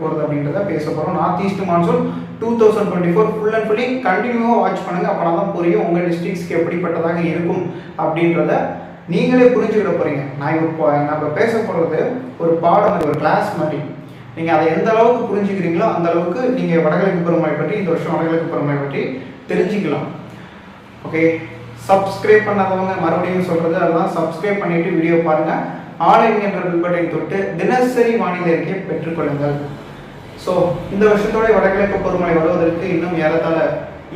போகிறது அப்படின்றத பேச போகிறோம் north east monsoon two thousand twenty four full and fully கண்டினியூவாக வாட்ச் பண்ணுங்கள் அப்போ தான் புரியும் உங்கள் டிஸ்ட்ரிக்ஸ்க்கு எப்படிப்பட்டதாக இருக்கும் அப்படின்றத நீங்களே புரிஞ்சுக்கிட போகிறீங்க நான் இப்போ நம்ம பேச போகிறது ஒரு பாடம் ஒரு கிளாஸ் மாதிரி. நீங்கள் அதை எந்த அளவுக்கு புரிஞ்சுக்கிறீங்களோ அந்த அளவுக்கு நீங்கள் வடகிழக்கு பெருமழை பற்றி இந்த வருஷம் வடகிழக்கு பெருமழை பற்றி தெரிஞ்சுக்கலாம். ஓகே சப்ஸ்கிரைப் பண்ணாதவங்க மறுபடியும் சொல்கிறது அதெல்லாம் சப்ஸ்கிரைப் பண்ணிவிட்டு வீடியோ பாருங்கள் ஆன்லைன் என்ற பில்பட்டை தொட்டு தினசரி வானிலை அறிக்கையை பெற்றுக்கொள்ளுங்கள். ஸோ இந்த வருஷத்தோட வடகிழக்கு பருவமழை வருவதற்கு இன்னும் ஏறத்தாழ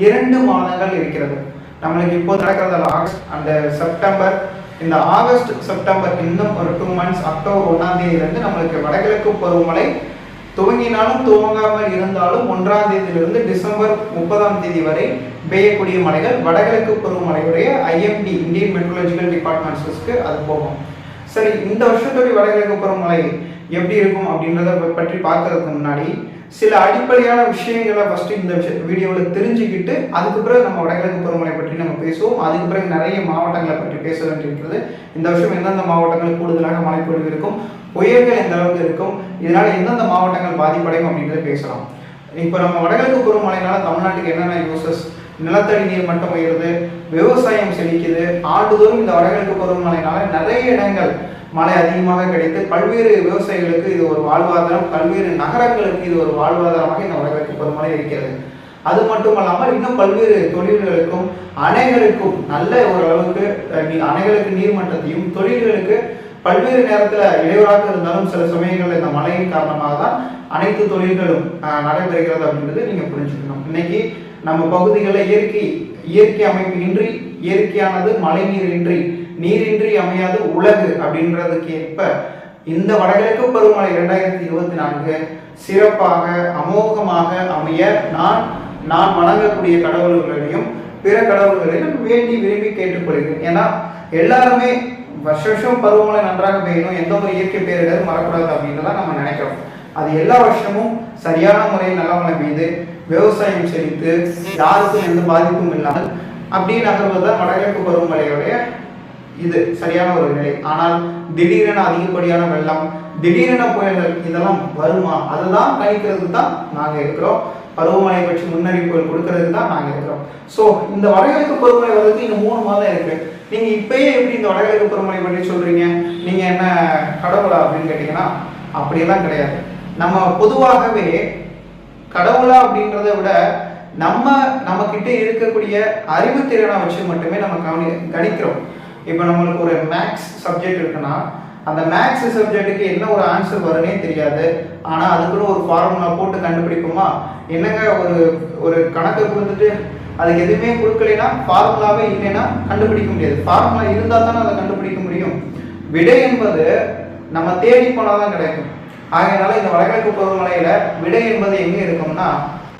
இரண்டு மாதங்கள் இருக்கிறது. நம்மளுக்கு இப்போ நடக்கிறதால ஆகஸ்ட் அந்த செப்டம்பர் இந்த ஆகஸ்ட் செப்டம்பர் இன்னும் ஒரு டூ மந்த்ஸ் அக்டோபர் ஒன்றாம் தேதியிலிருந்து நம்மளுக்கு வடகிழக்கு பருவமழை துவங்கினாலும் துவங்காமல் இருந்தாலும் ஒன்றாம் தேதியிலிருந்து டிசம்பர் முப்பதாம் தேதி வரை பெய்யக்கூடிய மழைகள் வடகிழக்கு பருவமழையுடைய ஐஎம்டி இந்தியன் மெட்ரலஜிக்கல் டிபார்ட்மெண்ட்ஸ்க்கு அது போகும். சரி இந்த வருஷத்துடைய வடகிழக்கு பருவமழை எப்படி இருக்கும் அப்படின்றத பற்றி பார்க்கறதுக்கு முன்னாடி சில அடிப்படையான விஷயங்களை ஃபஸ்ட்டு இந்த வீடியோவில் தெரிஞ்சுக்கிட்டு அதுக்கு பிறகு நம்ம வடகிழக்கு பருவமழை பற்றி நம்ம பேசுவோம். அதுக்கு பிறகு நிறைய மாவட்டங்களை பற்றி பேச வேண்டியிருக்கிறது. இந்த வருஷம் எந்தெந்த மாவட்டங்கள் கூடுதலாக மழைப்பொழிவு இருக்கும்? புயல்கள் எந்த அளவுக்கு இருக்கும்? இதனால் எந்தெந்த மாவட்டங்கள் பாதிப்படையும் அப்படின்றத பேசலாம். இப்போ நம்ம வடகிழக்கு பருவமழைனால தமிழ்நாட்டுக்கு என்னென்ன யூசஸ் நிலத்தடி நீர் மட்டம் உயருது விவசாயம் செழிக்குது. ஆண்டுதோறும் இந்த வடகிழக்கு பருவமழைனால நிறைய இடங்கள் மழை அதிகமாக கிடைத்து பல்வேறு விவசாயிகளுக்கு இது ஒரு வாழ்வாதாரம் பல்வேறு நகரங்களுக்கு இது ஒரு வாழ்வாதாரமாக இந்த வடகிழக்கு பருவமழை இருக்கிறது. அது மட்டும் இல்லாமல் இன்னும் பல்வேறு தொழில்களுக்கும் அணைகளுக்கும் நல்ல ஓரளவுக்கு அணைகளுக்கு நீர்மட்டத்தையும் தொழில்களுக்கு பல்வேறு நேரத்தில் இடையூறாக இருந்தாலும் சில சமயங்களில் இந்த மழையின் காரணமாக தான் அனைத்து தொழில்களும் நடைபெறுகிறது அப்படின்றது நீங்கள் புரிஞ்சுக்கணும். இன்னைக்கு நம்ம பகுதிகளில் இயற்கை இயற்கை அமைப்பு இன்றி இயற்கையானது மழைநீர் இன்றி நீரின்றி அமையாத உலகு அப்படின்றதுக்கு ஏற்ப இந்த வடகிழக்கு பருவமழை இரண்டாயிரத்தி இருபத்தி நான்கு சிறப்பாக அமோகமாக அமைய நான் நான் வணங்கக்கூடிய கடவுள்களையும் பிற கடவுள்களையும் வேண்டி விரும்பி கேட்டுக்கொள்கிறேன். ஏன்னா எல்லாருமே வருஷ வருஷம் பருவமழை நன்றாக பெய்யணும் எந்த ஒரு இயற்கை பேரிடர் மறக்கூடாது அப்படின்னு நம்ம நினைக்கிறோம். அது எல்லா வருஷமும் சரியான முறையில் நல்ல மீது பெய்து விவசாயம் செழித்து யாருக்கும் எந்த பாதிப்பும் இல்லாமல் அப்படியே நகர்வது தான் வடகிழக்கு பருவமழையுடைய இது சரியான ஒரு நிலை. ஆனால் திடீரென அதிகப்படியான வெள்ளம் திடீரென புயல்கள் இதெல்லாம் வருமா? அதுதான் கணிக்கிறதுக்கு தான் நாங்கள் இருக்கிறோம். பருவமழை பற்றி முன்னறிவிப்புகள் கொடுக்கறதுக்கு தான் நாங்கள் இருக்கிறோம். ஸோ இந்த வடகிழக்கு பருவமழை வர்றதுக்கு இன்னும் மூணு மாதம் இருக்கு. நீங்க இப்பயே எப்படி இந்த வடகிழக்கு பருவமழை பற்றி சொல்றீங்க? நீங்க என்ன கடவுளா அப்படின்னு கேட்டீங்கன்னா அப்படியெல்லாம் கிடையாது. நம்ம பொதுவாகவே கடவுளா அப்படின்றத விட நம்ம நம்ம கிட்ட இருக்கக்கூடிய அறிவுத்திறனை வச்சு மட்டுமே நம்ம கவனி கணிக்கிறோம். இப்போ நம்மளுக்கு ஒரு மேக்ஸ் சப்ஜெக்ட் இருக்குன்னா அந்த மேக்ஸ் சப்ஜெக்ட்டுக்கு என்ன ஒரு ஆன்சர் வரும்னே தெரியாது. ஆனால் அதுக்குன்னு ஒரு ஃபார்முலா போட்டு கண்டுபிடிப்போமா? என்னங்க ஒரு ஒரு கணக்கு கொடுத்துட்டு அதுக்கு எதுவுமே கொடுக்கலைன்னா ஃபார்முலாவே இல்லைன்னா கண்டுபிடிக்க முடியாது. ஃபார்முலா இருந்தால் தானே அதை கண்டுபிடிக்க முடியும். விடை என்பது நம்ம தேடி போனால் தான் கிடைக்கும். ஆகையினால இந்த வடகிழக்கு பருவமழையில விடை என்பது எங்கே இருக்கும்னா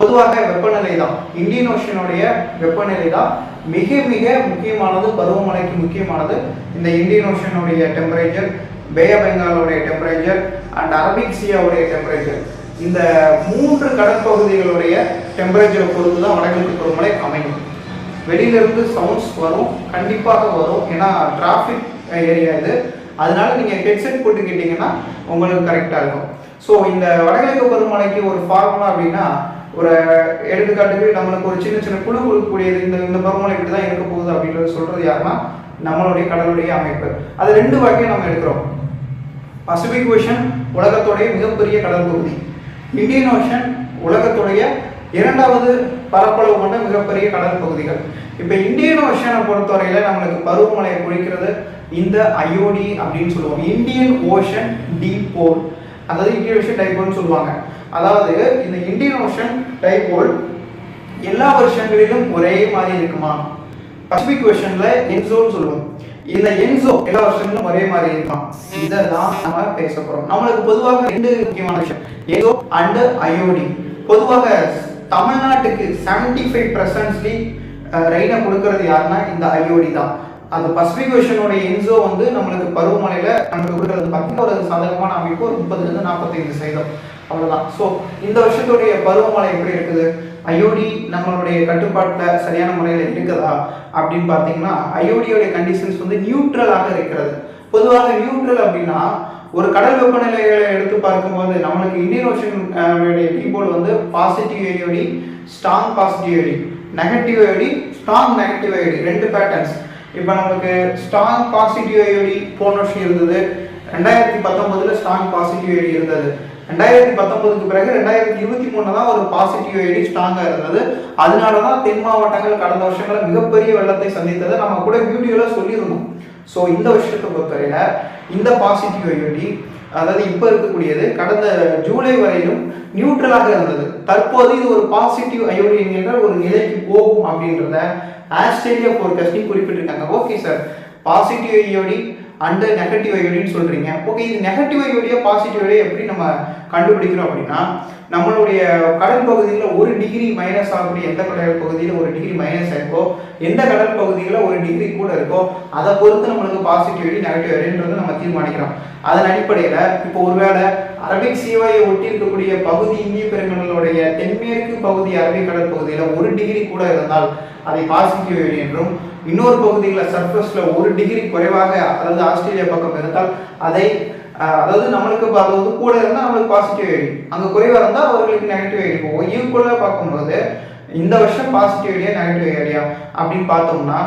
பொதுவாக வெப்பநிலை தான் இந்தியன் ஓஷனுடைய வெப்பநிலை தான் மிக மிக முக்கியமானது பருவமழைக்கு முக்கியமானது. இந்த இந்தியன் ஓஷனுடைய டெம்பரேச்சர் பே பெங்காலோடைய டெம்பரேச்சர் அண்ட் அரபிக் சியாவுடைய டெம்பரேச்சர் இந்த மூன்று கடற்பகுதிகளுடைய டெம்பரேச்சரை பொறுத்து தான் வடகிழக்கு பருவமழை அமையும். வெளியிலிருந்து சவுண்ட்ஸ் வரும் கண்டிப்பாக வரும். ஏன்னா டிராஃபிக் ஏரியா இது. அதனால நீங்கள் ஹெட்செட் போட்டுக்கிட்டீங்கன்னா உங்களுக்கு கரெக்டாக இருக்கும். ஸோ இந்த வடகிழக்கு பருவமழைக்கு ஒரு ஃபார்முலா அப்படின்னா ஒரு எடுத்துக்காட்டுக்கு நம்மளுக்கு ஒரு சின்ன சின்ன குழு கொடுக்கக்கூடியது இந்த இந்த பருவமழை இப்படி தான் இருக்க போகுது அப்படின்றது சொல்றது யாருன்னா நம்மளுடைய கடலுடைய அமைப்பு. அது ரெண்டு வகையை நம்ம எடுக்கிறோம். பசிபிக் ஓஷன் உலகத்துடைய மிகப்பெரிய கடல் பகுதி இந்தியன் ஓஷன் உலகத்துடைய இரண்டாவது பரப்பளவு கொண்ட மிகப்பெரிய கடல் பகுதிகள். இப்போ இந்தியன் ஓஷனை பொறுத்தவரையில நம்மளுக்கு பருவமழையை குறிக்கிறது இந்த அயோடி அப்படின்னு சொல்லுவோம். இந்தியன் ஓஷன் டீபோல் அதாவது இந்தியன் ஓஷன் டைபோல்னு சொல்லுவாங்க. அதாவது இந்த இந்தியன் ஓஷன் டைபோல் எல்லா வருஷங்களிலும் ஒரே மாதிரி இருக்குமா? பசிபிக் ஓஷன்ல என்சோன்னு சொல்லுவோம். இந்த என்சோ எல்லா வருஷங்களும் ஒரே மாதிரி இருக்கும்? இதெல்லாம் நம்ம பேச போறோம். நம்மளுக்கு பொதுவாக ரெண்டு முக்கியமான விஷயம். என்சோ அண்ட் அயோடி பொதுவாக தமிழ்நாட்டுக்கு செவன்டி ஃபைவ் பர்சன்ட்லி ரெயினை கொடுக்கறது யாருன்னா இந்த அயோடி தான். அந்த பசிபிக் ஓஷனுடைய என்சோ வந்து நம்மளுக்கு பருவமழையில நமக்கு கொடுக்கறது பார்த்தீங்கன்னா ஒரு சாதகமான அமைப்பு ஒரு முப்பதுலேருந்து நாற்பத்தைந்து சதவீதம். அவ்வளோதான் ஸோ இந்த வருஷத்துடைய பருவமழை எப்படி இருக்குது? ஐஓடி நம்மளுடைய கட்டுப்பாட்டில் சரியான முறையில் இருக்குதா? அப்படின்னு பார்த்தீங்கன்னா ஐஓடியோடைய கண்டிஷன்ஸ் வந்து நியூட்ரலாக இருக்கிறது. பொதுவாக நியூட்ரல் அப்படின்னா ஒரு கடல் வெப்பநிலைகளை எடுத்து பார்க்கும்போது நம்மளுக்கு இந்தியன் ஓஷன் டீபோல் வந்து பாசிட்டிவ் ஏரியோடி ஸ்ட்ராங் பாசிட்டிவ் ஏடி நெகட்டிவ் ஏடி ஸ்ட்ராங் நெகட்டிவ் ஏடி ரெண்டு பேட்டர்ன்ஸ் இப்போ நமக்கு ஸ்ட்ராங் பாசிட்டிவ் ஐயோடி போன வருஷம் இருந்தது. ரெண்டாயிரத்தி பத்தொன்பதுல ஸ்ட்ராங் பாசிட்டிவ் ஐடி இருந்தது. ரெண்டாயிரத்தி பத்தொன்பதுக்கு பிறகு ரெண்டாயிரத்தி இருபத்தி மூணுல தான் ஒரு பாசிட்டிவ் ஐடி ஸ்ட்ராங்காக இருந்தது. அதனால தான் தென் மாவட்டங்கள் கடந்த வருஷங்களில் மிகப்பெரிய வெள்ளத்தை சந்தித்ததை. நம்ம கூட வீடியோவில் சொல்லியிருந்தோம். ஸோ இந்த வருஷத்தை பொறுத்தவரையில இந்த பாசிட்டிவ் ஐடி அதாவது இப்போ இருக்கக்கூடியது கடந்த ஜூலை வரையிலும் நியூட்ரலாக இருந்தது. தற்போது இது ஒரு பாசிட்டிவ் அயோடி என்ற ஒரு நிலைக்கு போகும் அப்படின்றத ஆஸ்திரேலியா போர்காஸ்டிங் குறிப்பிட்டிருக்காங்க. Okay sir positive IOD and negative ஐயோடின்னு சொல்கிறீங்க ஓகே இது நெகட்டிவ் ஐயோடியா பாசிட்டிவ் ஐயோடியா எப்படி நம்ம கண்டுபிடிக்கிறோம் அப்படின்னா நம்மளுடைய கடல் பகுதியில் ஒரு டிகிரி மைனஸ் ஆகக்கூடிய எந்த கடல் பகுதியில் ஒரு டிகிரி மைனஸ் இருக்கோ எந்த கடல் பகுதியில் ஒரு டிகிரி கூட இருக்கோ அதை பொறுத்து நம்மளுக்கு பாசிட்டிவ் ஐடி நெகட்டிவ் ஐடின்றது நம்ம தீர்மானிக்கிறோம். அதன் அடிப்படையில் இப்போ ஒருவேளை அரபிக் சீவாயை ஒட்டி இருக்கக்கூடிய பகுதி இந்திய பெருங்கடலுடைய தென்மேற்கு பகுதி அரபிக் கடல் பகுதியில் ஒரு டிகிரி கூட இருந்தால் அதை பாசிட்டிவ் ஏரி என்றும் இன்னொரு பகுதிகளில் சர்ஃபஸ்ல ஒரு டிகிரி குறைவாக அதாவது ஆஸ்திரேலியா பக்கம் இருந்தால் அதை அதாவது நம்மளுக்கு அதாவது கூட இருந்தால் நம்மளுக்கு பாசிட்டிவ் ஏரி அங்கே குறைவாக இருந்தால் அவர்களுக்கு நெகட்டிவ் ஏரி போகும் ஈக்குவலாக பார்க்கும்போது இந்த வருஷம் பாசிட்டிவ் ஏரியா நெகட்டிவ் ஏரியா அப்படின்னு பார்த்தோம்னா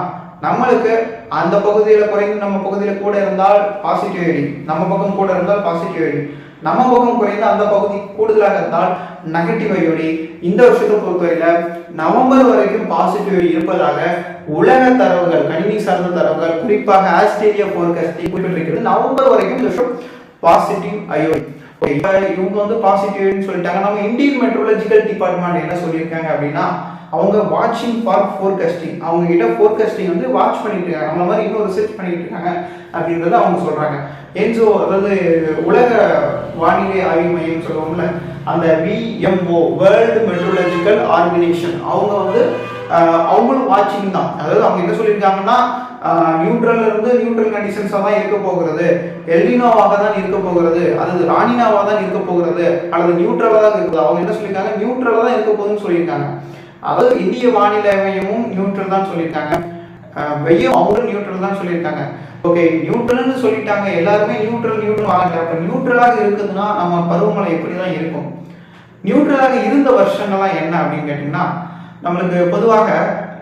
நம்மளுக்கு அந்த பகுதியில் குறைந்து நம்ம பகுதியில் கூட இருந்தால் பாசிட்டிவ் ஏரி நம்ம பக்கம் கூட இருந்தால் பாசிட்டிவ் ஏரி நம்ம பக்கம் குறைந்து அந்த பகுதி கூடுதலாக இருந்தால் நெகட்டிவ் ஐயோடி இந்த வருஷத்தை பொறுத்தவரையில நவம்பர் வரைக்கும் பாசிட்டிவ் இருப்பதாக உலக தரவுகள் கணினி சார்ந்த தரவுகள் குறிப்பாக ஆஸ்திரேலியா போர்காஸ்டிங் குறிப்பிட்டிருக்கிறது. நவம்பர் வரைக்கும் இந்த வருஷம் பாசிட்டிவ் ஐயோடி. இவங்க வந்து பாசிட்டிவ்னு சொல்லிட்டாங்க. நம்ம இந்தியன் மெட்ரோலஜிக்கல் டிபார்ட்மெண்ட் என்ன சொல்லியிருக்காங்க அப்படின்னா அவங்க வாட்சிங் ஃபார் ஃபோர்காஸ்டிங் அவங்க கிட்ட ஃபோர்காஸ்டிங் வந்து வாட்ச் பண்ணிட்டு இருக்காங்க. நம்மள மாதிரி இன்னும் ரிசர்ச் பண்ணிட்டு இருக்காங்க அப்படின்றத அவங்க சொல்றாங்க. என்ஜோ அதாவது உலக வானிலை ஆய்வு மையம் சொல்லுவோம்ல அந்த விஎம்ஓ வேர்ல்டு மெட்ரோலஜிக்கல் ஆர்கனைசேஷன் அவங்க வந்து அவங்களும் வாட்சிங் தான். அதாவது அவங்க என்ன சொல்லியிருக்காங்கன்னா நியூட்ரல்ல இருந்து நியூட்ரல் கண்டிஷன்ஸாக தான் இருக்க போகிறது. எல்டினோவாக தான் இருக்க போகிறது. அல்லது ராணினாவாக தான் இருக்க போகிறது. அல்லது நியூட்ரலாக தான் இருக்குது அவங்க என்ன சொல்லியிருக்காங்க? நியூட்ரலாக தான் இருக்க போகுதுன்னு சொல்லியிருக்காங்க. அதாவது இந்திய வானிலை மையமும் நியூட்ரல் தான் சொல்லியிருக்காங்க. வெய்யும் அவங்களும் நியூட்ரல் தான் சொல்லியிருக்காங்க. ஓகே நியூட்ரல்னு சொல்லிட்டாங்க. எல்லாருமே நியூட்ரல் நியூட்ரல் வாங்க அப்போ நியூட்ரலாக இருக்குதுன்னா நம்ம பருவமழை எப்படி தான் இருக்கும்? நியூட்ரலாக இருந்த வருஷங்கள்லாம் என்ன அப்படின்னு கேட்டிங்கன்னா நம்மளுக்கு பொதுவாக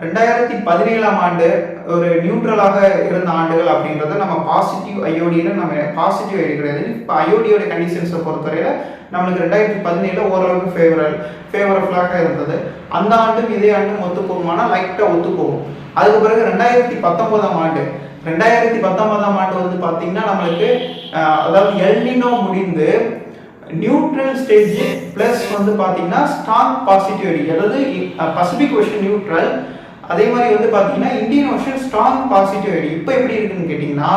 ரெண்டாயிரத்தி பதினேழாம் ஆண்டு ஒரு நியூட்ரலாக இருந்த ஆண்டுகள் அப்படின்றத நம்ம பாசிட்டிவ் ஐயோடியில் நம்ம பாசிட்டிவ் ஐடி கிடையாது. இப்போ ஐயோடியோட கண்டிஷன்ஸை பொறுத்தவரையில் நம்மளுக்கு ரெண்டாயிரத்தி பதினேழில் ஓரளவுக்கு ஃபேவரல் ஃபேவரபுளாக இருந்தது. அந்த ஆண்டும் இதே ஆண்டும் ஒத்து போகுமானா லைட்டாக ஒத்து போகும் அதுக்கு பிறகு ரெண்டாயிரத்தி பத்தொன்பதாம் ஆண்டு ரெண்டாயிரத்தி பத்தொன்பதாம் ஆண்டு வந்து பார்த்தீங்கன்னா நம்மளுக்கு அதாவது எல்னினோ முடிந்து நியூட்ரல் ஸ்டேஜ் பிளஸ் வந்து பார்த்தீங்கன்னா ஸ்ட்ராங் பாசிட்டிவிட்டி அதாவது பசிபிக் ஓஷன் நியூட்ரல் அதே மாதிரி வந்து பார்த்தீங்கன்னா இந்தியன் ஓஷன் ஸ்ட்ராங் பாசிட்டிவிட்டி இப்போ எப்படி இருக்குன்னு கேட்டிங்கன்னா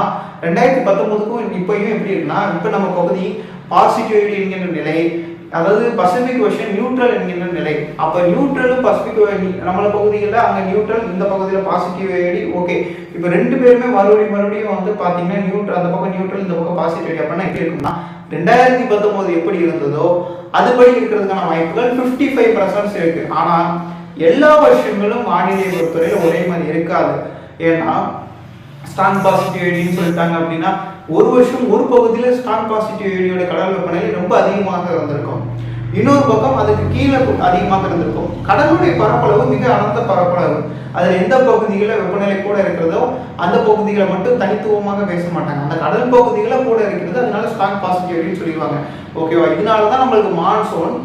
ரெண்டாயிரத்தி பத்தொன்பதுக்கும் இப்போயும் எப்படி இருக்குன்னா இப்போ நம்ம பகுதி பாசிட்டிவிட்டி என்கின்ற நிலை அதாவது பசிபிக் ஓஷன் நியூட்ரல் என்கின்ற நிலை. அப்போ நியூட்ரலும் பசிபிக் நம்மள பகுதியில் அங்கே நியூட்ரல் இந்த பகுதியில் பாசிட்டிவ் ஐடி ஓகே இப்போ ரெண்டு பேருமே மறுபடியும் மறுபடியும் வந்து பார்த்தீங்கன்னா நியூட்ரல் அந்த பக்கம் நியூட்ரல் இந்த பக்கம் பாசிட்டிவ் ஐடி அப்படின்னா எப்படி இருக்கும்னா ரெண்டாயிரத்தி பத்தொன்பது எப்படி இருந்ததோ அதுபடி இருக்கிறதுக்கான வாய்ப்புகள் ஃபிஃப்டி ஃபைவ் பர்சன்ட்ஸ் இருக்கு. ஆனால் எல்லா வருஷங்களும் வானிலை பொறுத்தவரையில் ஒரே மாதிரி இருக்காது. ஏன்னா ஸ்ட்ராங் பாசிட்டிவ் ஐடின்னு சொல்லிட்டாங்க அப்படின்னா ஒரு வருஷம் ஒரு பகுதியில் ஸ்ட்ராங் பாசிட்டிவ் ஏடியோட கடல் வெப்பநிலை ரொம்ப அதிகமாக இருந்திருக்கும் இன்னொரு பக்கம் அதுக்கு கீழே அதிகமாக இருந்திருக்கும். கடலுடைய பரப்பளவு மிக அனந்த பரப்பளவு. அதில் எந்த பகுதிகளில் வெப்பநிலை கூட இருக்கிறதோ அந்த பகுதிகளை மட்டும் தனித்துவமாக பேச மாட்டாங்க. அந்த கடல் பகுதிகளை கூட இருக்கிறது அதனால ஸ்ட்ராங் பாசிட்டிவ் சொல்லிடுவாங்க. ஓகேவா இதனால தான் நம்மளுக்கு மான்சூன்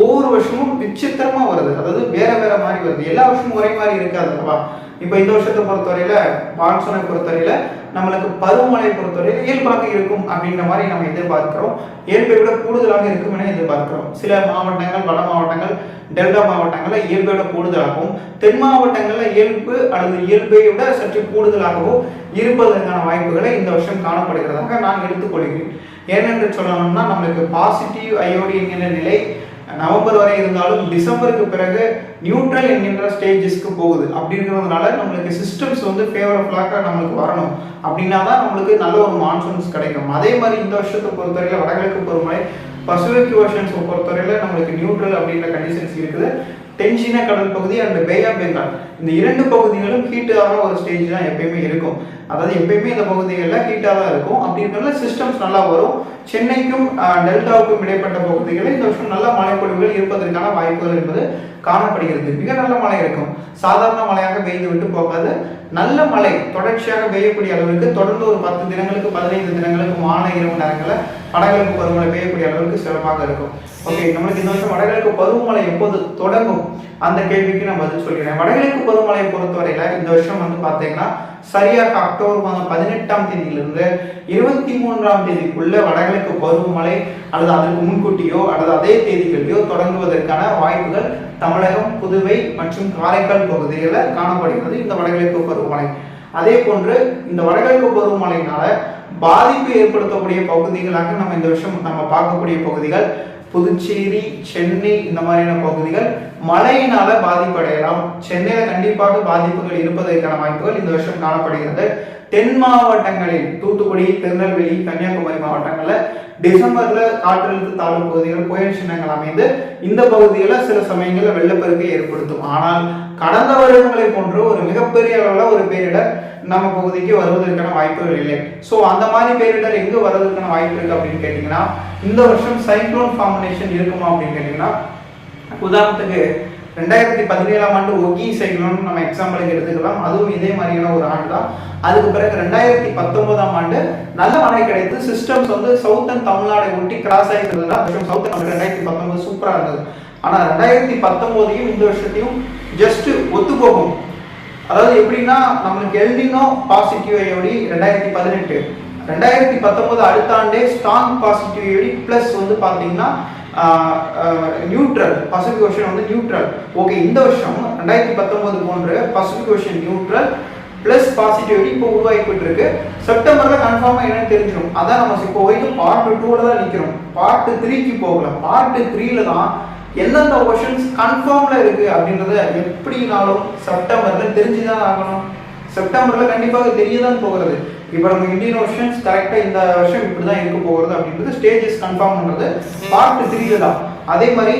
ஒவ்வொரு வருஷமும் விசித்திரமா வருது. அதாவது வேற வேற மாதிரி வருது. எல்லா வருஷமும் ஒரே மாதிரி இருக்காது அல்லவா? இப்போ இந்த வருஷத்தை பொறுத்தவரையில மான்சூனை பொறுத்தவரையில நம்மளுக்கு பருவமழை பொறுத்தவரையில இயல்பாக இருக்கும் அப்படின்ற மாதிரி நம்ம எதிர்பார்க்கிறோம். இயல்பை விட கூடுதலாக இருக்கும் என எதிர்பார்க்கிறோம். சில மாவட்டங்கள் வட மாவட்டங்கள் டெல்டா மாவட்டங்கள்ல இயல்பை விட கூடுதலாகவும் தென் மாவட்டங்கள்ல இயல்பு அல்லது இயல்பை விட சற்று கூடுதலாகவும் இருப்பதற்கான வாய்ப்புகளை இந்த வருஷம் காணப்படுகிறதாக நான் எடுத்துக்கொள்கிறேன். ஏனென்று சொல்லணும்னா நம்மளுக்கு பாசிட்டிவ் அயோடி என்கிற நிலை நவம்பர் வரை இருந்தாலும் டிசம்பருக்கு பிறகு நியூட்ரல் என்கின்ற ஸ்டேஜஸ்க்கு போகுது. அப்படிங்கிறதுனால நம்மளுக்கு சிஸ்டம்ஸ் வந்து ஃபேவரபுளாக நம்மளுக்கு வரணும். அப்படின்னா தான் நம்மளுக்கு நல்ல ஒரு மான்சூன்ஸ் கிடைக்கும். அதே மாதிரி இந்த வருஷத்தை பொறுத்தவரையில் வடகிழக்கு பருவமழை பசுவிக் ஓஷன்ஸ் பொறுத்தவரையில் நம்மளுக்கு நியூட்ரல் அப்படின்ற கண்டிஷன்ஸ் இருக்குது. தென்சீன கடல் பகுதி அண்ட் பே ஆஃப் பெங்கால். இந்த இரண்டு பகுதிகளும் ஹீட்டான ஒரு ஸ்டேஜ் தான் எப்பயுமே இருக்கும். அதாவது எப்பயுமே இந்த பகுதிகளில் ஹீட்டாக தான் இருக்கும். அப்படி இருக்கிறதுல சிஸ்டம்ஸ் நல்லா வரும். சென்னைக்கும் டெல்டாவுக்கும் இடைப்பட்ட பகுதிகளில் இந்த வருஷம் நல்ல மழைப்பொழிவுகள் இருப்பதற்கான வாய்ப்புகள் என்பது காணப்படுகிறது. மிக நல்ல மழை இருக்கும். சாதாரண மழையாக பெய்து விட்டு போகாது. நல்ல மழை தொடர்ச்சியாக பெய்யக்கூடிய அளவுக்கு தொடர்ந்து ஒரு பத்து தினங்களுக்கு பதினைந்து தினங்களுக்கு மாலை இரவு நேரங்களில் வடகிழக்கு பருவமழை பெய்யக்கூடிய அளவுக்கு சிறப்பாக இருக்கும். ஓகே நம்மளுக்கு இந்த வருஷம் வடகிழக்கு பருவமழை எப்போது தொடங்கும்? அந்த கேள்விக்கு நான் பதில் சொல்கிறேன் வடகிழக்கு பருவமழையை பொறுத்தவரையில இந்த வருஷம் வந்து பார்த்தீங்கன்னா சரியாக அக்டோபர் மாதம் பதினெட்டாம் தேதியிலிருந்து இருபத்தி மூன்றாம் தேதிக்குள்ள வடகிழக்கு பருவமழை அல்லது அதற்கு முன்கூட்டியோ அல்லது அதே தேதிகளிலோ தொடங்குவதற்கான வாய்ப்புகள் தமிழகம் புதுவை மற்றும் காரைக்கால் பகுதிகளில் காணப்படுகிறது இந்த வடகிழக்கு பருவமழை. அதே போன்று இந்த வடகிழக்கு பருவமழையினால பாதிப்பு ஏற்படுத்தக்கூடிய பகுதிகளாக நம்ம இந்த வருஷம் நம்ம பார்க்கக்கூடிய பகுதிகள் புதுச்சேரி சென்னை இந்த மாதிரியான பகுதிகள் மழையினால பாதிப்படையலாம். சென்னையில கண்டிப்பாக பாதிப்புகள் இருப்பதற்கான வாய்ப்புகள் இந்த வருஷம் காணப்படுகிறது. தென் மாவட்டங்களில் தூத்துக்குடி திருநெல்வேலி கன்னியாகுமரி மாவட்டங்கள்ல டிசம்பர்ல காற்றழுத்த தாழ்வு பகுதிகள் புயல் சின்னங்கள் அமைந்து இந்த பகுதிகளில் சில சமயங்களில் வெள்ளப்பெருக்கை ஏற்படுத்தும். ஆனால் கடந்த வருடங்களை போன்று ஒரு மிகப்பெரிய அளவில் ஒரு பேரிடர் நம்ம பகுதிக்கு வருவதற்கான வாய்ப்புகள் இல்லை. ஸோ அந்த மாதிரி பேரிடர் எங்கே வருவதற்கான வாய்ப்பு இருக்கு அப்படின்னு கேட்டிங்கன்னா இந்த வருஷம் சைக்ளோன் ஃபார்முலேஷன் இருக்குமா அப்படின்னு கேட்டிங்கன்னா உதாரணத்துக்கு ரெண்டாயிரத்தி பதினேழாம் ஆண்டு ஒகி சைக்ளோன் நம்ம எக்ஸாம்பிளுக்கு எடுத்துக்கலாம். அதுவும் இதே மாதிரியான ஒரு ஆண்டு தான். அதுக்கு பிறகு ரெண்டாயிரத்தி பத்தொன்பதாம் ஆண்டு நல்ல மழை கிடைத்து சிஸ்டம்ஸ் வந்து சவுத்தன் தமிழ்நாடை ஒட்டி கிராஸ் ஆகிருந்ததுனால சவுத்தன் ரெண்டாயிரத்தி பத்தொன்பது சூப்பராக இருந்தது. ஆனால் ரெண்டாயிரத்தி பத்தொம்போதையும் இந்த வருஷத்தையும் ஜஸ்ட் ஒத்து போகும் அதாவது எப்படின்னா நம்மளுக்கு எல்டினோ பாசிட்டிவ் ஐயோடி ரெண்டாயிரத்தி பதினெட்டு. ரெண்டாயிரத்தி பத்தொன்பது அடுத்த ஆண்டே ஸ்ட்ராங் பாசிட்டிவ் ஐயோடி ப்ளஸ் வந்து பார்த்தீங்கன்னா நியூட்ரல் பசிபிக் ஓஷன் வந்து நியூட்ரல் ஓகே இந்த வருஷம் ரெண்டாயிரத்தி பத்தொன்பது போன்ற Pacific ocean neutral plus positivity இப்போ உருவாகிட்டு இருக்கு செப்டம்பர்ல கன்ஃபார்மாக என்னன்னு தெரிஞ்சிடும். அதான் நம்ம இப்போ வரைக்கும் பார்ட் டூவில் தான் நிற்கிறோம் பார்ட் த்ரீக்கு போகல பார்ட் த்ரீல தான் எந்தெந்த கொஷின்ஸ் கன்ஃபார்ம்ல இருக்கு அப்படின்றத எப்படினாலும் செப்டம்பர்ல தெரிஞ்சுதான் ஆகணும். செப்டம்பர்ல கண்டிப்பாக தெரியதான் போகிறது. இப்போ நம்ம இந்தியன் ஒஷன்ஸ் கரெக்டாக இந்த வருஷம் இப்படி தான் இருக்க போகிறது அப்படின்றது ஸ்டேஜஸ் கன்ஃபார்ம் பண்ணுறது பார்ட் த்ரீல தான். அதே மாதிரி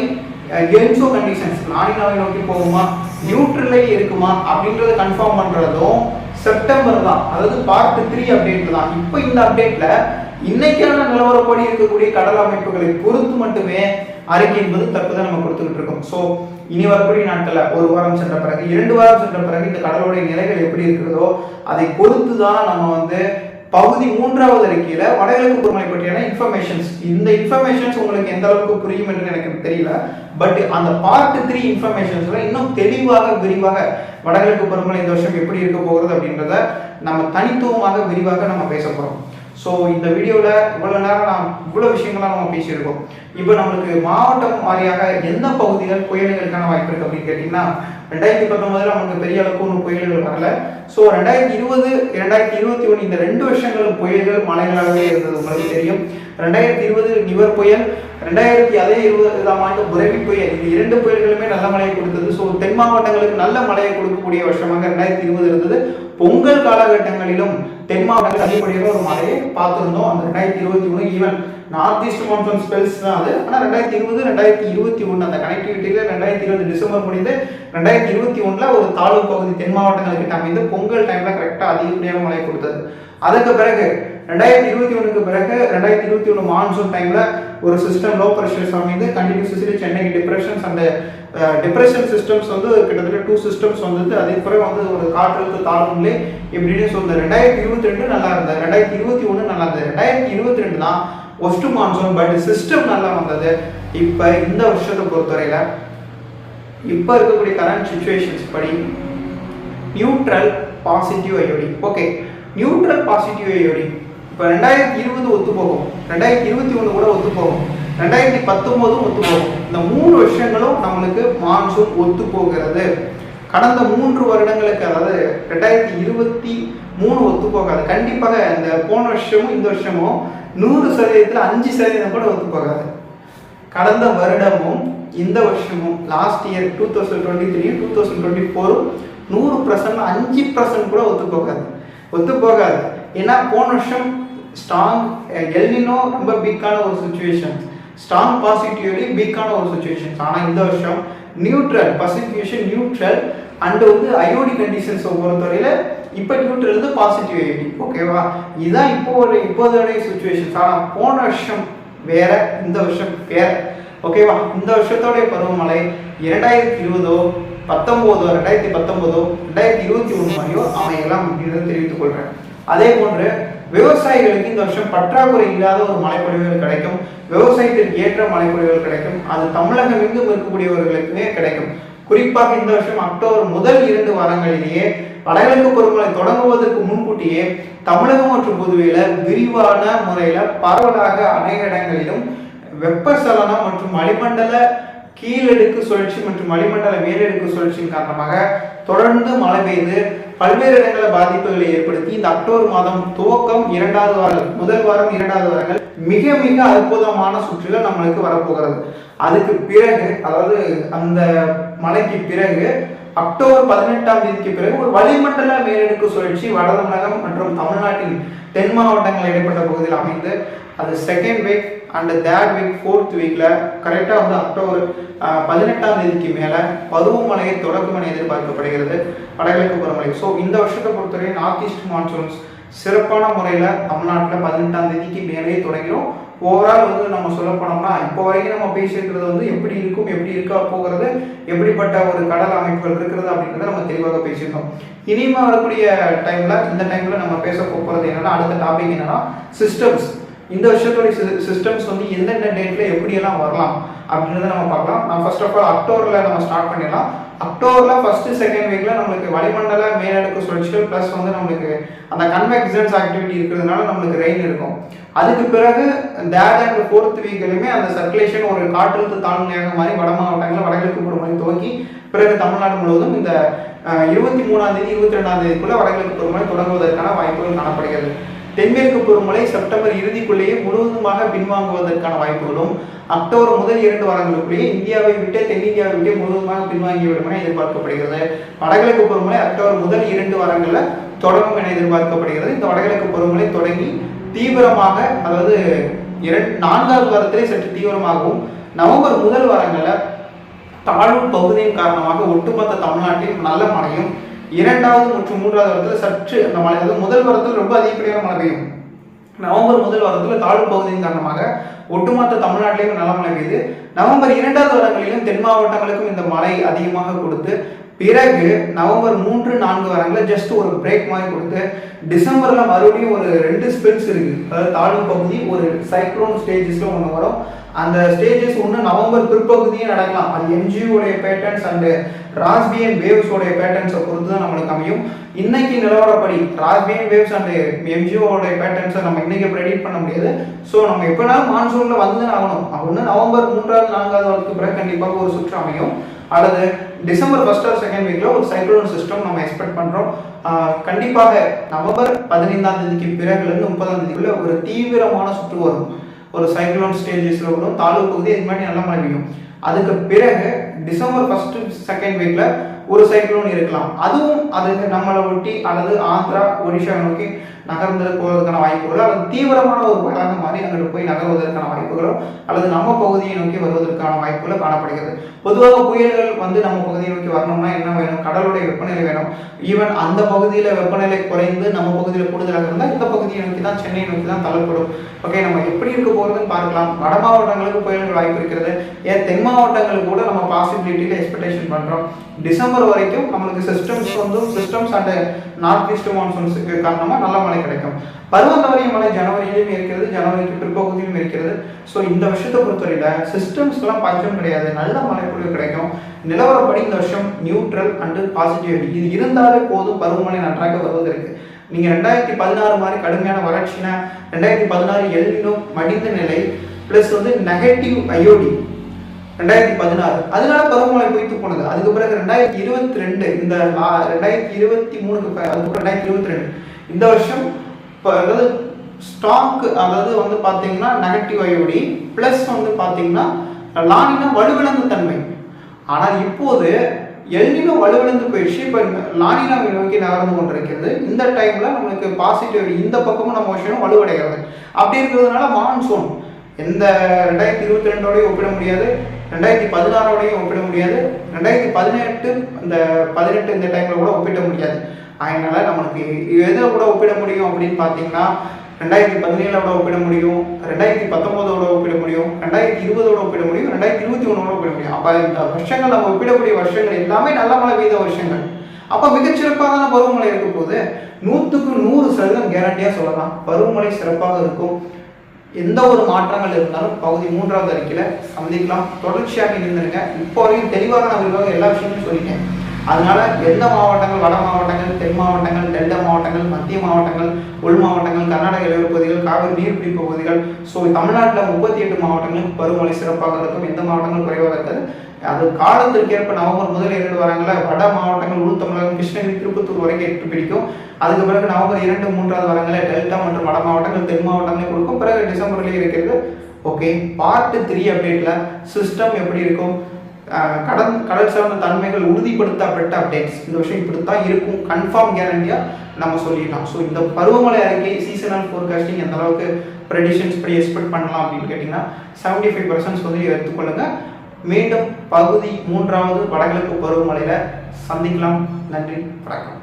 என்சோ கண்டிஷன்ஸ் நானினாவை நோக்கி போகுமா? நியூட்ரலே இருக்குமா? அப்படின்றத கன்ஃபார்ம் பண்ணுறதும் செப்டம்பர் தான். அதாவது பார்ட் த்ரீ அப்டேட் தான். இப்போ இந்த அப்டேட்ல இன்னைக்கான நிலவரப்படி இருக்கக்கூடிய கடல் அமைப்புகளை பொறுத்து மட்டுமே அறிக்கை என்பது தற்போது நம்ம கொடுத்துக்கிட்டு இருக்கோம். ஸோ இனி வரக்கூடிய நாட்களில் ஒரு வாரம் சென்ற பிறகு இரண்டு வாரம் சென்ற பிறகு இந்த கடலுடைய நிலைகள் எப்படி இருக்கிறதோ அதை பொறுத்து தான் நம்ம வந்து பகுதி மூன்றாவது அறிக்கையில வடகிழக்கு பொறுமலை பற்றியான இன்ஃபர்மேஷன்ஸ் இந்த இன்ஃபர்மேஷன்ஸ் உங்களுக்கு எந்த அளவுக்கு புரியும் என்று எனக்கு தெரியல. பட் அந்த பார்ட் த்ரீ இன்ஃபர்மேஷன்ஸ்ல இன்னும் தெளிவாக விரிவாக வடகிழக்கு பருவமழை இந்த வருஷம் எப்படி இருக்க போகிறது அப்படின்றத நம்ம தனித்துவமாக விரிவாக நம்ம பேச போகிறோம் ஸோ இந்த வீடியோவில் இவ்வளோ நேரம் நான் இவ்வளோ விஷயங்கள்லாம் நம்ம பேசியிருக்கோம். இப்போ நம்மளுக்கு மாவட்டம் வாரியாக எந்த பகுதிகள் புயல்களுக்கான வாய்ப்பு இருக்குது அப்படின்னு கேட்டிங்கன்னா ரெண்டாயிரத்தி பத்தொன்பதுல நமக்கு பெரிய அளவுக்கு ஒன்றும் புயல்கள் வரல. ஸோ ரெண்டாயிரத்தி இருபது ரெண்டாயிரத்தி இருபத்தி ஒன்று இந்த ரெண்டு வருஷங்கள் புயல்கள் மழைகளாகவே இருந்தது உங்களுக்கு தெரியும். ரெண்டாயிரத்தி இருபது நிவர் புயல் ரெண்டாயிரத்தி அதே இருபதாம் ஆண்டு புரவி புயல். இந்த இரண்டு புயல்களுமே நல்ல மழையை கொடுத்தது. ஸோ தென் மாவட்டங்களுக்கு நல்ல மழையை கொடுக்கக்கூடிய வருஷமாக ரெண்டாயிரத்தி இருபது இருந்தது. பொங்கல் காலகட்டங்களிலும் தென் மாவட்டங்கள் அதிகப்படியாக ஒரு மழையை பார்த்துருந்தோம். அந்த ரெண்டாயிரத்தி இருபத்தி ஒன்று even north east monsoon spells தான் அது. ஆனால் ரெண்டாயிரத்தி இருபது ரெண்டாயிரத்தி இருபத்தி ஒன்று அந்த கனெக்டிவிட்டியில் ரெண்டாயிரத்தி இருபது டிசம்பர் முடிந்து ரெண்டாயிரத்தி இருபத்தி ஒன்றில் ஒரு தாலுக் பகுதி தென் மாவட்டங்களுக்கு அமைந்து பொங்கல் டைமில் கரெக்டாக அதிகப்படியான மழை கொடுத்தது. அதுக்கு பிறகு ரெண்டாயிரத்தி இருபத்தி ஒன்றுக்கு பிறகு ரெண்டாயிரத்தி இருபத்தி ஒன்று மான்சூன் டைமில் ஒரு சிஸ்டம் லோ ப்ரெஷர்ஸ் அமைந்து கண்டினியூஸ் சென்னைக்கு டிப்ரெஷன்ஸ் அந்த டிப்ரெஷன் சிஸ்டம்ஸ் வந்து கிட்டத்தட்ட டூ சிஸ்டம்ஸ் வந்தது. அதே பிறகு வந்து ஒரு காற்றழுத்த தாழ்வு எப்படின்னு இப்படின்னு சொல்லுது ரெண்டாயிரத்தி இருபத்தி ரெண்டு நல்லா இருந்தது. ரெண்டாயிரத்தி இருபத்தி ஒன்று நல்லா இருந்தது. ரெண்டாயிரத்தி இருபத்தி ரெண்டு தான் ஒஸ்ட் மான்சூன் பட் சிஸ்டம் நல்லா வந்தது. இப்போ இந்த வருஷத்தை பொறுத்தவரையில் இப்போ இருக்கக்கூடிய கரண்ட் சுச்சுவேஷன்ஸ் படி neutral positive IOD okay neutral positive IOD இப்போ ரெண்டாயிரத்தி இருபது ஒத்து போகும் ரெண்டாயிரத்தி இருபத்தி ஒன்று கூட ஒத்து போகும் ரெண்டாயிரத்தி பத்தொம்போதும் ஒத்து போகும் இந்த மூணு வருஷங்களும் நம்மளுக்கு மான்சூன் ஒத்து போகிறது கடந்த மூன்று வருடங்களுக்கு அதாவது ரெண்டாயிரத்தி இருபத்தி மூணு ஒத்து போகாது கண்டிப்பாக இந்த போன வருஷமும் இந்த வருஷமும் நூறு சதவீதத்தில் அஞ்சு சதவீதம் கூட ஒத்து போகாது கடந்த வருடமும் இந்த வருஷமும் last year two thousand twenty three two thousand twenty ஃபோரும் நூறு பர்சன்ட் அஞ்சு பர்சன்ட் கூட ஒத்து போகாது ஒத்து போகாது. ஏன்னா போன வருஷம் ஸ்ட்ராங் எல்னினோ ரொம்ப பிக்கான ஒரு சுச்சுவேஷன்ஸ் ஸ்ட்ராங் பாசிட்டிவ்லி வீக்கான ஒரு சுச்சுவேஷன்ஸ் ஆனால் இந்த வருஷம் நியூட்ரல் பசிபிகேஷன் நியூட்ரல் அண்டு வந்து ஐஓடி கண்டிஷன்ஸை பொறுத்தவரையில் இப்போ நியூட்ரல் வந்து பாசிட்டிவ் ஐடி ஓகேவா இதுதான் இப்போ ஒரு இப்போதைய சுச்சுவேஷன்ஸ் ஆனால் போன வருஷம் வேற இந்த வருஷம் வேற. ஓகேவா இந்த வருஷத்தோடைய பருவமழை இரண்டாயிரத்தி இருபதோ பத்தொம்போதோ ரெண்டாயிரத்தி பத்தொம்போதோ ரெண்டாயிரத்தி இருபத்தி ஒன்று மாதிரியோ அமையலாம் அப்படின்றத தெரிவித்துக் கொள்கிறேன் அதே போன்று விவசாயிகளுக்கு இந்த வருஷம் பற்றாக்குறை இல்லாத ஒரு மழைப்பொழிவுகள் கிடைக்கும். விவசாயத்திற்கு ஏற்ற மழைப்பொழிவுகள் கிடைக்கும். அது தமிழகம் எங்கும் இருக்கக்கூடியவர்களுக்குமே கிடைக்கும். குறிப்பாக இந்த வருஷம் அக்டோபர் முதல் இரண்டு வாரங்களிலேயே வடகிழக்கு பருவமழை தொடங்குவதற்கு முன்கூட்டியே தமிழகம் மற்றும் புதுவையில விரிவான முறையில பரவலாக அநேக இடங்களிலும் வெப்பசலனம் மற்றும் வளிமண்டல கீழடுக்கு சுழற்சி மற்றும் வளிமண்டல மேலடுக்கு சுழற்சியின் காரணமாக தொடர்ந்து மழை பெய்து பல்வேறு இடங்களில் பாதிப்புகளை ஏற்படுத்தி இந்த அக்டோபர் மாதம் துவக்கம் இரண்டாவது வாரம் முதல் வாரம் இரண்டாவது வாரங்கள் மிக மிக அற்புதமான சுற்றுலா நம்மளுக்கு வரப்போகிறது. அதுக்கு பிறகு அதாவது அந்த மழைக்கு பிறகு அக்டோபர் பதினெட்டாம் தேதிக்கு பிறகு ஒரு வளிமண்டல மேலடுக்கு சுழற்சி வட தமிழகம் மற்றும் தமிழ்நாட்டின் தென் மாவட்டங்கள் இடைப்பட்ட பகுதியில் அமைந்து அது second week and third week fourth வீக்கில் கரெக்டாக வந்து அக்டோபர் பதினெட்டாம் தேதிக்கு மேலே பருவமழையை தொடக்கும் என எதிர்பார்க்கப்படுகிறது. வடகிழக்கு பருவமழை. ஸோ இந்த வருஷத்தை பொறுத்தவரை நார்த் ஈஸ்ட் மான்சூன்ஸ் சிறப்பான முறையில் தமிழ்நாட்டில் பதினெட்டாம் தேதிக்கு மேலேயே தொடங்கிடும் ஓவரால் வந்து நம்ம சொல்ல போனோம்னா இப்போ வரைக்கும் நம்ம பேசியிருக்கிறது வந்து எப்படி இருக்கும் எப்படி இருக்கா போகிறது எப்படிப்பட்ட ஒரு கடல் அமைப்புகள் இருக்கிறது அப்படின்றத நம்ம தெளிவாக பேசியிருக்கோம் இனிமே வரக்கூடிய டைமில் இந்த டைமில் நம்ம பேச போகிறது என்னென்னா அடுத்த டாபிக் என்னென்னா சிஸ்டம்ஸ் இந்த வருஷத்துடைய சிஸ்டம்ஸ் வந்து எந்தெந்த டேட்ல எப்படியெல்லாம் வரலாம் அப்படின்றத நம்ம பார்க்கலாம். நான் ஃபர்ஸ்ட் ஆஃப் ஆல் அக்டோபர்ல நம்ம ஸ்டார்ட் பண்ணிடலாம். அக்டோபர்ல ஃபர்ஸ்ட் செகண்ட் வீக்ல நம்மளுக்கு வளிமண்டல மேலடுக்கு சுழற்சிகள் ப்ளஸ் வந்து நம்மளுக்கு அந்த கன்வெக்சன்ஸ் ஆக்டிவிட்டி இருக்கிறதுனால நம்மளுக்கு ரெயின் இருக்கும். அதுக்கு பிறகு தேர்ட் அண்ட் ஃபோர்த் வீக்லையுமே அந்த சர்க்குலேஷன் ஒரு காற்றழுத்த தாழ்நிலையாக மாதிரி வட மாவட்டங்களில் வடகிழக்கு பருவமழை துவங்கி பிறகு தமிழ்நாடு முழுவதும் இந்த இருபத்தி மூணாம் தேதி இருபத்தி ரெண்டாம் தேதிக்குள்ள வடகிழக்கு பருவமழை தொடங்குவதற்கான வாய்ப்புகள் காணப்படுகிறது. தென்மேற்கு பருவமழை செப்டம்பர் இறுதிக்குள்ளேயே முழுவதுமாக பின்வாங்குவதற்கான வாய்ப்புகளும் அக்டோபர் முதல் இரண்டு வாரங்களுக்குள்ளேயே இந்தியாவை விட்டு தென்னிந்தியாவை விட்டு முழுவதுமாக பின்வாங்கிவிடும் என எதிர்பார்க்கப்படுகிறது. வடகிழக்கு பருவமழை அக்டோபர் முதல் இரண்டு வாரங்களில் தொடங்கும் என எதிர்பார்க்கப்படுகிறது. இந்த வடகிழக்கு பருவமழை தொடங்கி தீவிரமாக அதாவது இரண்டு நான்காவது வாரத்திலே சற்று தீவிரமாகவும் நவம்பர் முதல் வாரங்களில் தாழ்வு பகுதியின் காரணமாக ஒட்டுமொத்த தமிழ்நாட்டில் நல்ல மழையும் இரண்டாவது மற்றும் மூன்றாவது வாரத்தில் சற்று அந்த மழை அதாவது முதல் வாரத்தில் ரொம்ப அதிகப்படியான மழை பெய்யும். நவம்பர் முதல் வாரத்தில் தாழ்வு பகுதியின் காரணமாக ஒட்டுமொத்த தமிழ்நாட்டிலையும் நல்ல மழை பெய்யுது. நவம்பர் இரண்டாவது வாரங்களிலும் தென் மாவட்டங்களுக்கும் இந்த மழை அதிகமாக கொடுத்து பிறகு நவம்பர் மூன்று நான்கு வாரங்களில் ஜஸ்ட் ஒரு பிரேக் மாதிரி கொடுத்து டிசம்பரில் மறுபடியும் ஒரு ரெண்டு ஸ்பெல்ஸ் இருக்கு. அதாவது தாழ்வு பகுதி ஒரு சைக்ளோன் ஸ்டேஜஸ்ல ஒன்று வரும். அந்த ஸ்டேஜஸ் ஒன்று நவம்பர் பிற்பகுதியும் நடக்கலாம். அது என்ஜிஓடைய பேட்டர்ன்ஸ் அண்டு ராஸ்பியன் வேவ்ஸோடைய பேட்டர்ன்ஸை பொறுத்து தான் நம்மளுக்கு அமையும். இன்னைக்கு நிலவரப்படி ராஸ்பியன் வேவ்ஸ் அண்டு எம்ஜிஓடைய பேட்டர்ன்ஸை நம்ம இன்னைக்கு ப்ரெடிக்ட் பண்ண முடியாது. ஸோ நம்ம எப்போனாலும் மான்சூனில் வந்து ஆகணும். அப்படின்னு நவம்பர் மூன்றாவது நான்காவது வாரத்துக்கு பிறகு கண்டிப்பாக ஒரு சுற்று அமையும். அல்லது டிசம்பர் ஃபர்ஸ்ட் ஆர் செகண்ட் வீக்ல ஒரு சைக்ளோன் சிஸ்டம் நம்ம எக்ஸ்பெக்ட் பண்றோம். கண்டிப்பாக நவம்பர் பதினைந்தாம் தேதிக்கு பிறகுலேருந்து முப்பதாம் தேதிக்குள்ள ஒரு தீவிரமான சுற்று வரும். ஒரு சைக்ளோன் ஸ்டேஜஸில் கூட தாழ்வு பகுதி இது மாதிரி நல்லா மழை பெய்யும் அதுக்கு பிறகு டிசம்பர் ஃபர்ஸ்ட் செகண்ட் வீக்ல ஒரு சைக்ளோன் இருக்கலாம். அதுவும் அது நம்மளை ஒட்டி அல்லது ஆந்திரா ஒடிஷா நோக்கி நகர்ந்து போவதற்கான வாய்ப்புகளோ அல்லது தீவிரமான ஒரு வழங்க மாதிரி அங்கிட்டு போய் நகர்வதற்கான வாய்ப்புகளோ அல்லது நம்ம பகுதியை நோக்கி வருவதற்கான வாய்ப்புகளோ காணப்படுகிறது. பொதுவாக புயல்கள் வந்து நம்ம பகுதியை நோக்கி வரணும்னா என்ன வேணும்? கடலுடைய வெப்பநிலை வேணும். ஈவன் அந்த பகுதியில் வெப்பநிலை குறைந்து நம்ம பகுதியில் கூடுதலாக இருந்தால் இந்த பகுதியை நோக்கி தான் சென்னை நோக்கி தான் தள்ளப்படும். ஓகே நம்ம எப்படி இருக்க போகிறதுன்னு பார்க்கலாம். வட மாவட்டங்களுக்கு புயல்கள் வாய்ப்பு இருக்கிறது. ஏன் தென் மாவட்டங்கள் கூட நம்ம பாசிபிலிட்டியில் எக்ஸ்பெக்டேஷன் பண்ணுறோம் டிசம்பர் வரைக்கும் நம்மளுக்கு சிஸ்டம்ஸ் வந்து சிஸ்டம்ஸ் அண்ட் நார்த் ஈஸ்ட் மான்சூன்ஸுக்கு காரணமாக நல்ல மழை கிடைக்கும். பருவந்தவரிய மழை ஜனவரியிலும் இருக்கிறது ஜனவரிக்கு பிற்பகுதியிலும் இருக்கிறது. ஸோ இந்த வருஷத்தை பொறுத்தவரையில் சிஸ்டம்ஸ்லாம் பஞ்சம் கிடையாது. நல்ல மழைப்பொழிவு கிடைக்கும். நிலவரப்படி இந்த வருஷம் நியூட்ரல் அண்டு பாசிட்டிவிட்டி இது இருந்தாலே போதும் பருவமழை நன்றாக வருவதற்கு. நீங்க ரெண்டாயிரத்தி பதினாறு மாதிரி கடுமையான வறட்சினா ரெண்டாயிரத்தி பதினாறு எல்லினும் மடிந்த நிலை ப்ளஸ் வந்து நெகட்டிவ் அயோடி ரெண்டாயிரத்தி பதினாறு. அதனால பருவமழை பொய்த்து போனது. அதுக்கு பிறகு ரெண்டாயிரத்தி இருபத்தி ரெண்டு இந்த ரெண்டாயிரத்தி இருபத்தி மூணுக்கு அதுக்கப்புறம் ரெண்டாயிரத்தி இருபத்தி ரெண்டு. இந்த வருஷம் இப்போ அதாவது ஸ்டாக் அதாவது வந்து பார்த்தீங்கன்னா நெகட்டிவ் அயோடி ப்ளஸ் வந்து பார்த்தீங்கன்னா லானினா வலுவிழந்த தன்மை. ஆனால் இப்போது எல்னினோ வலுவிழந்து போயிடுச்சு. இப்போ லானினா நோக்கி நகர்ந்து கொண்டிருக்கிறது. இந்த டைமில் நம்மளுக்கு பாசிட்டிவ் இந்த பக்கமும் நம்ம விஷயம் வலுவடைகிறது. அப்படி இருக்கிறதுனால மான்சூன் எந்த ரெண்டாயிரத்தி இருபத்தி ரெண்டோடையும் ஒப்பிட முடியாது. ரெண்டாயிரத்தி பதினாறோடையும் ஒப்பிட முடியாது. ரெண்டாயிரத்தி பதினெட்டு இந்த பதினெட்டு இந்த டைமில் கூட ஒப்பிட முடியாது. அதனால நம்மளுக்கு எதை கூட ஒப்பிட முடியும் அப்படின்னு பார்த்தீங்கன்னா ரெண்டாயிரத்தி பதினேழோட ஒப்பிட முடியும் ரெண்டாயிரத்தி பத்தொம்போதோட ஒப்பிட முடியும் ரெண்டாயிரத்தி இருபதோட ஒப்பிட முடியும் ரெண்டாயிரத்தி இருபத்தி ஒன்றோட ஒப்பிட முடியும். அப்போ இந்த வருஷங்கள் நம்ம ஒப்பிடக்கூடிய வருஷங்கள் எல்லாமே நல்ல மழை பெய்த வருஷங்கள். அப்போ மிகச்சிறப்பான பருவமழை இருக்க போது நூற்றுக்கு நூறு சதவீதம் கேரண்டியாக சொல்லலாம். பருவமழை சிறப்பாக இருக்கும். எந்த ஒரு மாற்றங்கள் இருந்தாலும் பகுதி மூன்றாவது அறிக்கையில் சந்திக்கலாம். தொடர்ச்சியாக இருந்திருங்க இப்போ வரையும் தெளிவாக நான் உங்களுக்கு எல்லா விஷயங்களும் சொல்லிட்டேன். அதனால எந்த மாவட்டங்கள் வட மாவட்டங்கள் தென் மாவட்டங்கள் டெல்டா மாவட்டங்கள் மத்திய மாவட்டங்கள் உள் மாவட்டங்கள் கர்நாடக எல்லையோர பகுதிகள் காவிரி நீர்பிடிப்பு பகுதிகள். ஸோ தமிழ்நாட்டில் முப்பத்தி எட்டு மாவட்டங்களுக்கு பருவமழை சிறப்பாக இருக்கும். எந்த மாவட்டங்கள் குறைவாக இருக்காது. அது காலத்திற்கேற்ப நவம்பர் முதல் இரண்டு வாரங்கள வட மாவட்டங்கள் உள் தமிழகம் கிருஷ்ணகிரி திருப்பத்தூர் வரைக்கும் எட்டு பிடிக்கும். அதுக்கு பிறகு நவம்பர் இரண்டு மூன்றாவது வாரங்களில் டெல்டா மற்றும் வட மாவட்டங்கள் தென் மாவட்டங்களே கொடுக்கும். பிறகு டிசம்பர்லேயே இருக்கிறது. ஓகே பார்ட் த்ரீ அப்டேட்டில் சிஸ்டம் எப்படி இருக்கும்? கடல் கடல் சார்ந்த தன்மைகள் உறுதிப்படுத்தப்பட்ட அப்டேட்ஸ் இந்த விஷயம் இப்படித்தான் இருக்கும். கன்ஃபார்ம் கேரண்டியா நம்ம சொல்லிடலாம். ஸோ இந்த பருவமழை அறிக்கை சீசனல் ஃபோர்காஸ்டிங் எந்த அளவுக்கு ப்ரெடிஷன்ஸ் படி எக்ஸ்பெக்ட் பண்ணலாம் அப்படின்னு கேட்டிங்கன்னா செவன்டி ஃபைவ் பர்சன்ட் வந்து எடுத்துக்கொள்ளுங்க மீண்டும் பகுதி மூன்றாவது வடகிழக்கு பருவமழையில் சந்திக்கலாம். நன்றி. வணக்கம்.